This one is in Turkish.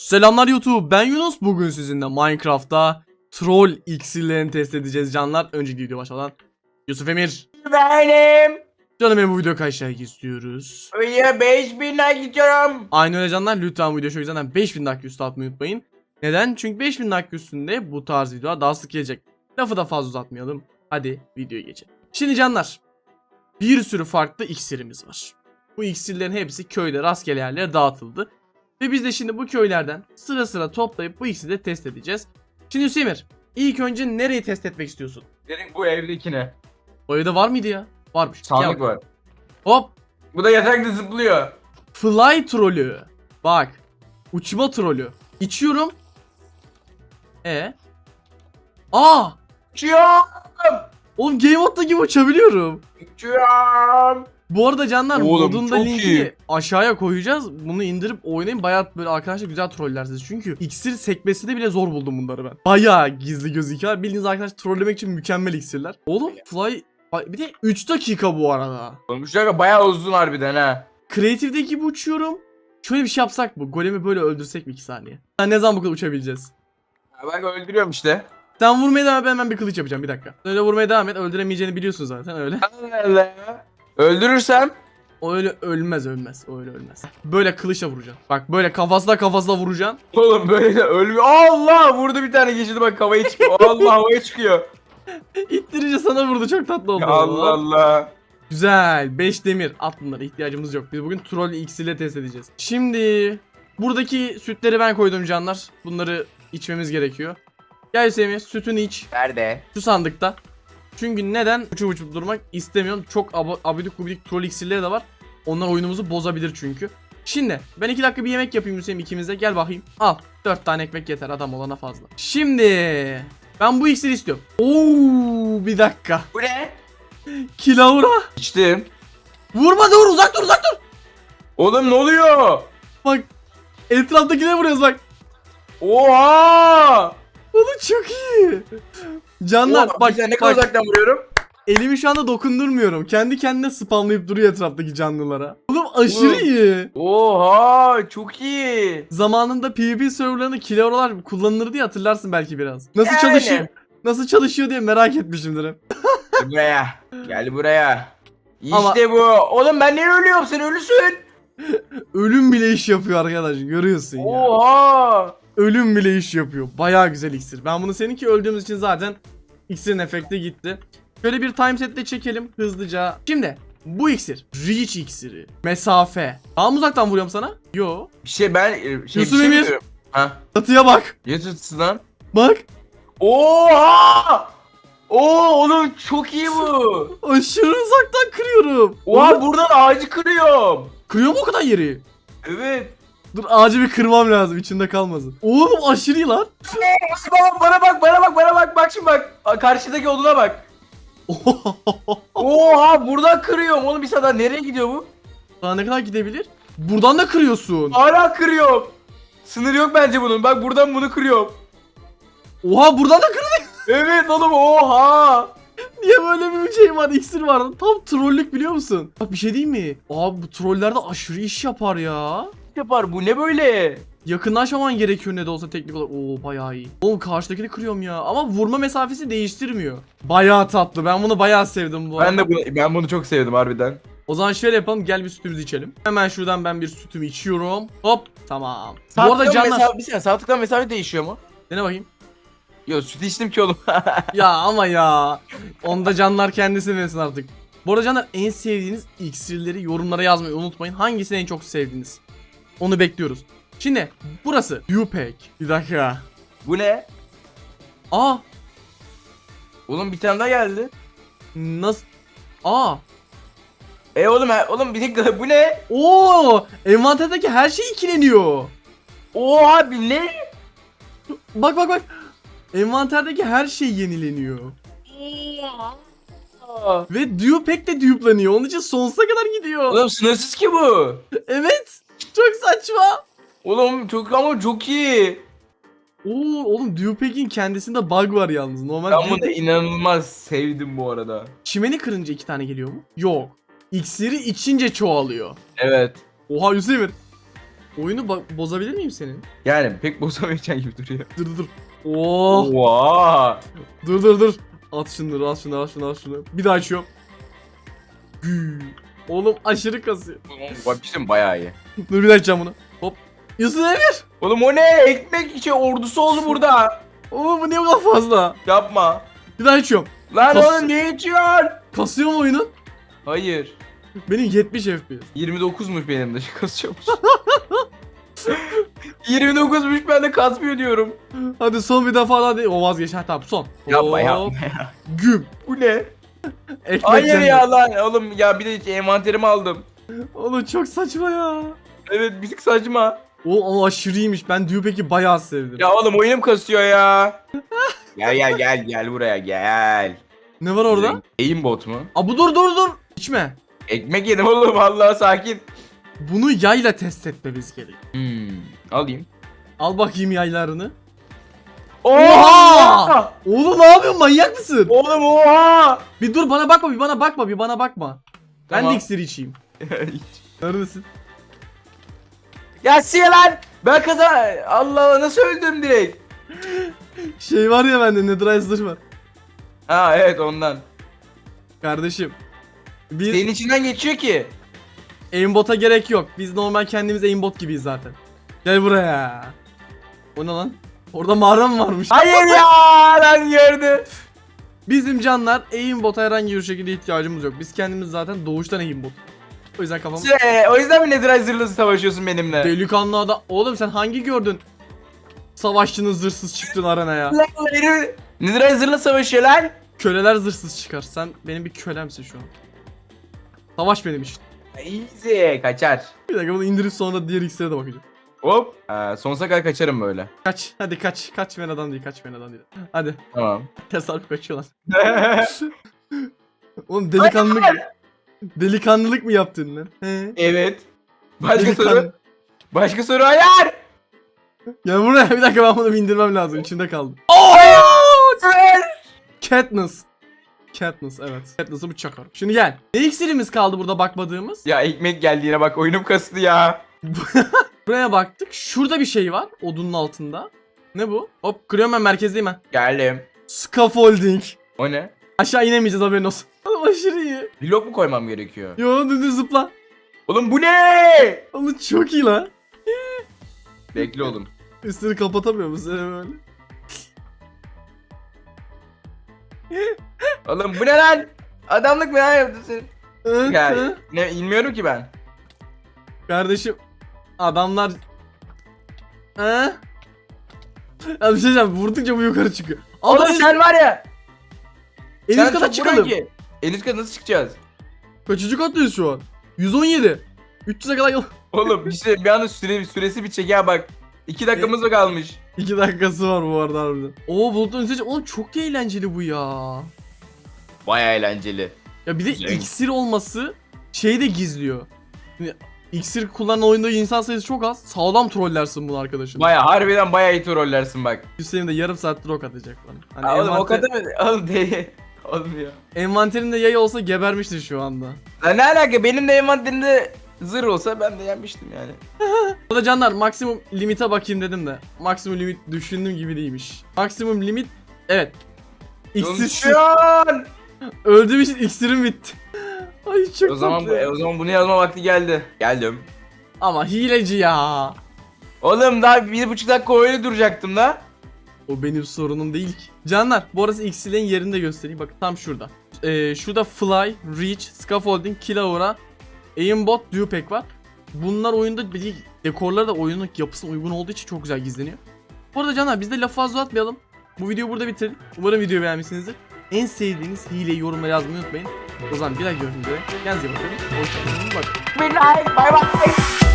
Selamlar YouTube ben Yunus bugün sizinle Minecraft'ta troll iksirlerini test edeceğiz canlar. Önceki video başlamadan Yusuf Emir. Benim. Canım benim bu video kaç like istiyoruz? Öyle 5000 like istiyorum. Aynı öyle canlar lütfen bu video şu yüzden 5000 like üstü atmayı unutmayın. Neden? Çünkü 5000 like üstünde bu tarz videolar daha sık gelecek. Lafı da fazla uzatmayalım. Hadi videoya geçelim. Şimdi canlar bir sürü farklı iksirimiz var. Bu iksirlerin hepsi köyde rastgele yerlere dağıtıldı. Ve biz de şimdi bu köylerden sıra sıra toplayıp bu iksiri test edeceğiz. Şimdi Hüseyin ilk önce nereyi test etmek istiyorsun? Dedik bu evdekine. O evde var mıydı ya? Varmış. Sandık var. Hop. Bu da yatakta zıplıyor. Fly trolü. Bak. Uçma trolü. İçiyorum. E. Aa! Uçuyorum. Oğlum Game Mode'da gibi uçabiliyorum. Uçuyorum. Bu arada canlar Oğlum, modun da çok linkini iyi. aşağıya koyacağız. Bunu indirip oynayın. Bayağı böyle arkadaşlar güzel trollersiniz. Çünkü iksir sekmesinde bile zor buldum bunları ben. Bayağı gizli gözüküyor. Bildiğiniz arkadaş trollemek için mükemmel iksirler. Oğlum Fly... Bir de 3 dakika bu arada. Oğlum şu dakika bayağı uzun harbiden ha. Kreatif'te gibi uçuyorum. Şöyle bir şey yapsak mı? Golemi böyle öldürsek mi 2 saniye? Sen ne zaman bu kadar uçabileceğiz? Ha, Bak öldürüyorum işte. Sen vurmaya devam et ben hemen bir kılıç yapacağım bir dakika. Öyle vurmaya devam et öldüremeyeceğini biliyorsun zaten öyle. Allah Allah. Öldürürsem. O öyle ölmez ölmez o öyle ölmez. Böyle kılıçla vuracaksın. Bak böyle kafasına kafasına vuracaksın. Oğlum böyle de ölmüyor. Allah vurdu bir tane geçirdi bak havaya çıkıyor. Allah havaya çıkıyor. İttirici sana vurdu çok tatlı oldu. Allah Allah. Güzel 5 demir at bunlara ihtiyacımız yok. Biz bugün troll X ile test edeceğiz. Şimdi buradaki sütleri ben koydum canlar. Bunları içmemiz gerekiyor. Gel Hüseyin sütünü iç. Nerede? Şu sandıkta. Çünkü neden uçup uçup durmak istemiyorum. Çok ab abidik gubidik troll iksirleri de var. Onlar oyunumuzu bozabilir çünkü. Şimdi ben iki dakika bir yemek yapayım Hüseyin ikimize. Gel bakayım. Al. Dört tane ekmek yeter adam olana fazla. Şimdi ben bu iksiri istiyorum. Oo bir dakika. Bu ne? Kilavra. İçtim. Vurma dur uzak dur uzak dur. Oğlum ne oluyor? Bak etraftakine vuruyoruz bak. Oha! Oğlum çok iyi. Canlar Oğlum, bak, ne kadar bak uzaktan vuruyorum? elimi şu anda dokundurmuyorum. Kendi kendine spamlayıp duruyor etraftaki canlılara. Oğlum aşırı Oğlum. iyi. Oha çok iyi. Zamanında PvP serverlarında kilavralar kullanılırdı ya hatırlarsın belki biraz. Nasıl Yani. çalışıyor? Nasıl çalışıyor diye merak etmişimdir hep. Buraya. Gel buraya. İşte Ama- bu. Oğlum ben niye ölüyorum? Sen ölüsün. Ölüm bile iş yapıyor arkadaş görüyorsun ya. Oha. Ölüm bile iş yapıyor. Bayağı güzel iksir. Ben bunu seninki öldüğümüz için zaten iksirin efekti gitti. Şöyle bir time setle çekelim hızlıca. Şimdi bu iksir reach iksiri. Mesafe. Daha mı uzaktan vuruyorum sana? Yo. Bir şey ben e, şey, bir Yusuf şey Emir. mi diyorum? Ha. Çatıya bak. Ne tutsun lan? Bak. Oha. Oo oğlum çok iyi bu. Aşırı uzaktan kırıyorum. Oha buradan ağacı kırıyorum. Kırıyor mu o kadar yeri? Evet. Dur ağacı bir kırmam lazım içinde kalmasın. Oğlum aşırı iyi lan. Baba bana bak bana bak bana bak bak şimdi bak. Karşıdaki oduna bak. Oha buradan kırıyorum. Oğlum bir saniye nereye gidiyor bu? Daha ne kadar gidebilir? Buradan da kırıyorsun. Hala kırıyorum. Sınır yok bence bunun. Bak buradan bunu kırıyorum. Oha buradan da. Evet oğlum oha. Niye böyle bir şey var? İksir var. Tam trollük biliyor musun? Bak bir şey diyeyim mi? Abi bu troller de aşırı iş yapar ya. Yapar bu ne böyle? Yakınlaşmaman gerekiyor ne de olsa teknik olarak. Oo bayağı iyi. Oğlum karşıdakini kırıyorum ya. Ama vurma mesafesi değiştirmiyor. Bayağı tatlı. Ben bunu bayağı sevdim bu arada. Ben de bunu ben bunu çok sevdim harbiden. O zaman şöyle yapalım. Gel bir sütümüzü içelim. Hemen şuradan ben bir sütümü içiyorum. Hop. Tamam. Bu arada canlar. mesafe, bir saniye sağ mesafe değişiyor mu? Dene bakayım. Yok süt içtim ki oğlum. ya ama ya. Onda canlar kendisi versin artık. Bu arada canlar en sevdiğiniz iksirleri yorumlara yazmayı unutmayın. Hangisini en çok sevdiniz? Onu bekliyoruz. Şimdi burası Dupek. Bir dakika. bu ne? Aa Oğlum bir tane daha geldi. nasıl? Aa. E oğlum he- oğlum bir dakika bu ne? Oo, envanterdeki her şey ikileniyor. Oha abi ne? Bak bak bak. Envanterdeki her şey yenileniyor. Ve Dupek de dupe'lanıyor. Onun için sonsuza kadar gidiyor. Oğlum sınırsız ki bu. Evet. Çok saçma. Oğlum çok ama çok iyi. Oo oğlum Dupek'in kendisinde bug var yalnız. Normal Ben bunu inanılmaz sevdim bu arada. Çimeni kırınca iki tane geliyor mu? Yok. İksiri içince çoğalıyor. Evet. Oha Hüseyin. Oyunu ba- bozabilir miyim senin? Yani pek bozamayacağın gibi duruyor. Dur dur dur. Oh. Oha. Dur dur dur. At şunları at şunu at şunu at şunu. Bir daha açıyorum. Gü. Oğlum aşırı kasıyor. Bak işte bayağı iyi. Dur bir daha açacağım bunu. Hop. Yusuf Emir. Oğlum o ne? Ekmek içi ordusu oldu burada. Oğlum bu niye bu kadar fazla? Yapma. Bir daha açıyorum. Lan Kas- oğlum ne içiyorsun? Kasıyor mu oyunun? Hayır. Benim 70 FPS. 29'muş benim de kasıyormuş. 29'muş ben de kasmıyor diyorum. Hadi son bir defa daha değil. O vazgeç. Ha tamam son. Yapma Hop. yapma. Güm. Bu ne? Ekmek Hayır cennet. ya lan oğlum ya bir de envanterimi aldım. Oğlum çok saçma ya. Evet tık saçma. O, o aşırıymış. Ben Dupek'i bayağı sevdim. Ya oğlum oyunum kasıyor ya. gel gel gel gel buraya gel. Ne var orada? Aimbot mu? Aa bu dur dur dur. İçme. Ekmek yedim oğlum vallahi sakin. Bunu yayla test etmemiz gerek. Hmm, alayım. Al bakayım yaylarını. Oha! Oğlum ne yapıyorsun manyak mısın? Oğlum oha! Bir dur bana bakma bir bana bakma bir bana bakma. Ben de iksir içeyim. Neredesin? ya siye lan! Ben kazan... Allah Allah nasıl öldüm direkt? Şey var ya bende Netherite zırh var. Ha evet ondan. Kardeşim. Biz Senin içinden geçiyor ki. Aimbot'a gerek yok. Biz normal kendimiz aimbot gibiyiz zaten. Gel buraya. O ne lan? Orada mağara mı varmış? Hayır ya lan gördü. Bizim canlar aimbot'a herhangi bir şekilde ihtiyacımız yok. Biz kendimiz zaten doğuştan aimbot. O yüzden kafam... Siye, o yüzden mi Netherite zırhlısı savaşıyorsun benimle? Delikanlı adam. Oğlum sen hangi gördün? Savaşçının zırhsız çıktın arenaya. Netherite zırhlı savaşıyor lan. Köleler zırhsız çıkar. Sen benim bir kölemsin şu an. Savaş benim için. Easy kaçar. Bir dakika bunu indirip sonra diğer iksire de bakacağım. Hop. Ha, sonsuza kadar kaçarım böyle. Kaç. Hadi kaç. Kaç menadan değil. Kaç menadan değil. Hadi. Tamam. Tesadüf kaçıyorlar. Oğlum delikanlılık. delikanlılık mı yaptın lan? He? evet. Başka Delikanlı. soru. Başka soru hayır. Ya buraya bir dakika ben bunu bir indirmem lazım. İçinde kaldı. Hayır. Katniss. Katniss evet. Katniss'ı bu çakar. Şimdi gel. Ne iksirimiz kaldı burada bakmadığımız? Ya ekmek geldiğine bak oyunum kastı ya. Buraya baktık. Şurada bir şey var. Odunun altında. Ne bu? Hop kırıyorum ben merkezdeyim ben. Geldim. Scaffolding. O ne? Aşağı inemeyeceğiz haberin olsun. Oğlum aşırı iyi. Blok mu koymam gerekiyor? Yo düdü zıpla. Oğlum bu ne? Oğlum çok iyi lan. Bekle oğlum. Üstünü kapatamıyor musun böyle? Oğlum bu ne lan? Adamlık mı lan yaptın sen? Evet, Ya evet. ne inmiyorum ki ben. Kardeşim adamlar He? Ya bir şey diyeceğim vurdukça bu yukarı çıkıyor. Oğlum Adam sen var ya. en sen üst kata çok çıkalım. ki. En üst kata nasıl çıkacağız? Kaçıncı kattayız şu an? 117. 300'e kadar yol. Oğlum işte bir anda süre, süresi bir çeker bak. 2 dakikamız mı kalmış? 2 dakikası var bu arada harbiden. Oo üstüne çık- Oğlum çok eğlenceli bu ya. Baya eğlenceli. Ya bir de Güzel. iksir olması şeyi de gizliyor. Şimdi iksir kullanan oyunda insan sayısı çok az. Sağlam trollersin bunu arkadaşım. Baya harbiden baya iyi trollersin bak. Hüseyin de yarım saattir ok atacak bana. Hani Ha, oğlum o envanter- kadar mı? Oğlum deli. Olmuyor. Envanterinde yay olsa gebermiştir şu anda. Lan ne alaka benim de envanterimde zırh olsa ben de yenmiştim yani. Burada canlar maksimum limite bakayım dedim de. Maksimum limit düşündüğüm gibi değilmiş. Maksimum limit evet. İksir Konuşuyorsun. öldüğüm için iksirim bitti. Ay çok O zaman, bu, tatlı. o zaman bunu yazma vakti geldi. Geldim. Ama hileci ya. Oğlum daha bir buçuk dakika öyle duracaktım da. O benim sorunum değil ki. Canlar bu arası iksirlerin yerini de göstereyim. Bakın tam şurada. Ee, şurada Fly, Reach, Scaffolding, Killaura, Aimbot, Dupek var. Bunlar oyunda bir dekorları da oyunun yapısına uygun olduğu için çok güzel gizleniyor. Bu arada canlar biz de lafı fazla atmayalım. Bu videoyu burada bitirelim. Umarım videoyu beğenmişsinizdir. En sevdiğiniz hileyi yorumlara yazmayı unutmayın. O zaman bir daha görüşmek üzere. Kendinize iyi bakın. Hoşçakalın. Bye bye.